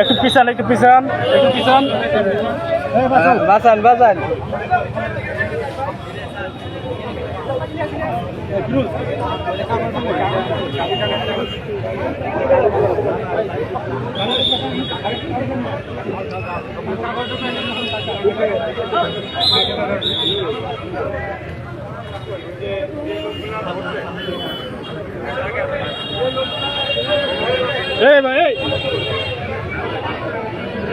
একটু পিছান একটু পিছান একটু পিছান। বাঁচান বাঁচান। Hey, mate!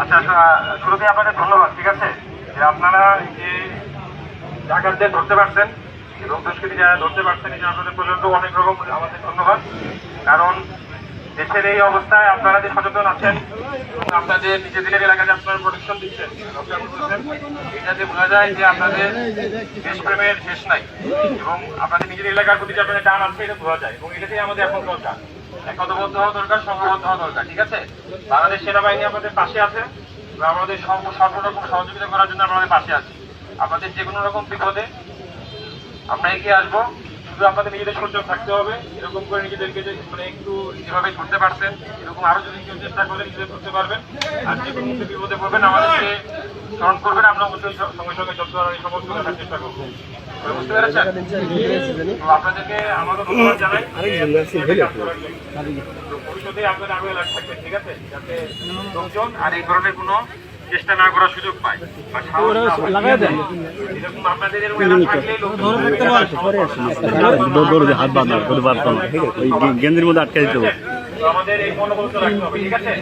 আচ্ছা আচ্ছা শুরুতে আপনাদের ধন্যবাদ, ঠিক আছে? যে আপনারা যে ডাকাতদের ধরতে পারছেন এবং দুষ্কৃতি যারা ধরতে পারছেন এই যে আপনাদের পর্যন্ত অনেক রকম আমাদের ধন্যবাদ। কারণ দেশের এই অবস্থায় আপনারা যে সচেতন আছেন, আপনাদের নিজেদের এলাকায় আপনারা প্রোটেকশন দিচ্ছেন করতেছেন এটাতে বোঝা যায় যে আপনাদের দেশপ্রেমের শেষ নাই এবং আপনাদের নিজের এলাকার প্রতি যে আপনাদের টান আছে, এটা বোঝা যায় এবং এটাতেই আমাদের এখন দরকার। একতবদ্ধ হওয়া দরকার সংঘবদ্ধ হওয়া দরকার, ঠিক আছে? বাংলাদেশ সেনাবাহিনী আপনাদের পাশে আছে এবং আমাদের সর্ব সর্বরকম সহযোগিতা করার জন্য আমাদের পাশে আছে। আপনাদের যে কোনো রকম বিপদে আমরা এগিয়ে আসব। শুধু আপনাদের নিজেদের সচেতন থাকতে হবে। এরকম করে নিজেদেরকে যে মানে একটু যেভাবে ধরতে পারছেন এরকম আরও যদি কেউ চেষ্টা করে নিজেদের করতে পারবেন। আর যে কোনো বিপদে পড়বেন আমাদেরকে স্মরণ করবেন। আমরা অবশ্যই সঙ্গে সঙ্গে যত এই সমস্ত দেখার চেষ্টা করব। বুঝতে পেরেছেন? আপনাদেরকে আমাকে ধন্যবাদ জানাই। করার ভবিষ্যতে আপনারা আরও এলাকা থাকবেন ঠিক আছে? যাতে লোকজন আর এই ধরনের কোনো চেষ্টা না করার সুযোগ পায়। বা সাহস না পায়। এরকম আপনাদের এরকম এলাকা থাকলে লোকজন হাত বাঁধা ওই গেঞ্জির মধ্যে আটকে দিতে হবে। তো আমাদের এই মনোবলটা রাখতে হবে ঠিক আছে?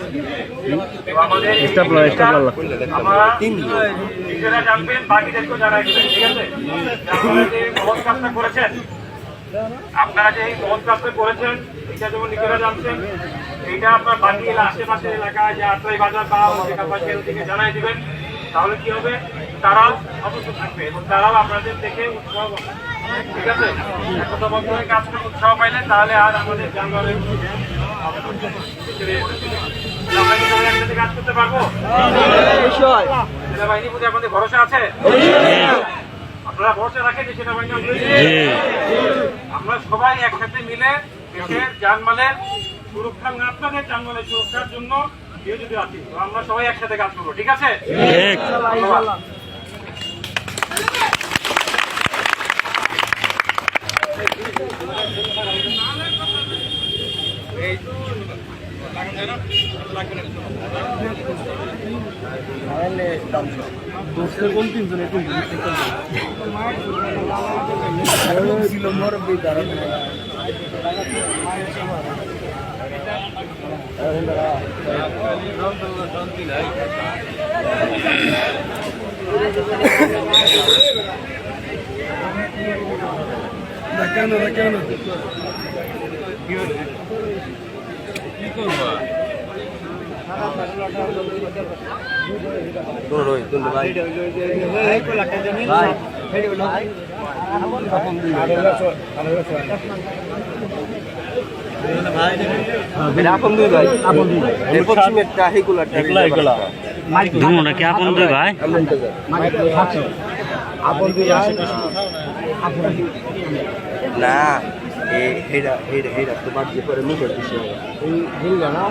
তো আমাদের এই- স্টাপলার স্টাপলার আমরা নিজেরা জানবেন বাকিদেরকেও জানাই দিবেন ঠিক আছে? যে আপনারা যে মহৎ করেছেন আপনারা যে এই কাজটা করেছেন এটা যেমন নিজেরা জানছেন এইটা আপনার বাকি আশেপাশের এলাকায় যে আটলাই বাজার বা থেকে জানাই দিবেন তাহলে কি হবে? তারাও অবশ্য থাকবে এবং তারাও আপনাদের দেখে উৎসাহ। ঠিক আছে? একতাবদ্ধ কাজ করে উৎসাহ পাইলে তাহলে আর আমাদের যানবাহনের আমরা কি সবাই একসাথে কাজ করতে পারব? সেনাবাহিনীর প্রতি আপনাদের ভরসা আছে? আপনারা ভরসা রাখেন সেনাবাহিনী আমরা সবাই একসাথে মিলে দেশের যানমালের সুরক্ষা না আপনাদের জানমালের সুরক্ষার জন্য কেউ যদি আছি আমরা সবাই একসাথে কাজ করব ঠিক আছে? ধন্যবাদ। কোন তিনজন কোন ছিল মরবি কারণ কেন কেন আপন দুই ভাই আপন দুই ভাই পশ্চিমেরটা হেকুলারটা এগুলা এগুলা দুটা কি আপন দুই ভাই আপন দুই ভাই না হেডা হেডা হেডা তোমার যে করে মুখে এই হিলটা না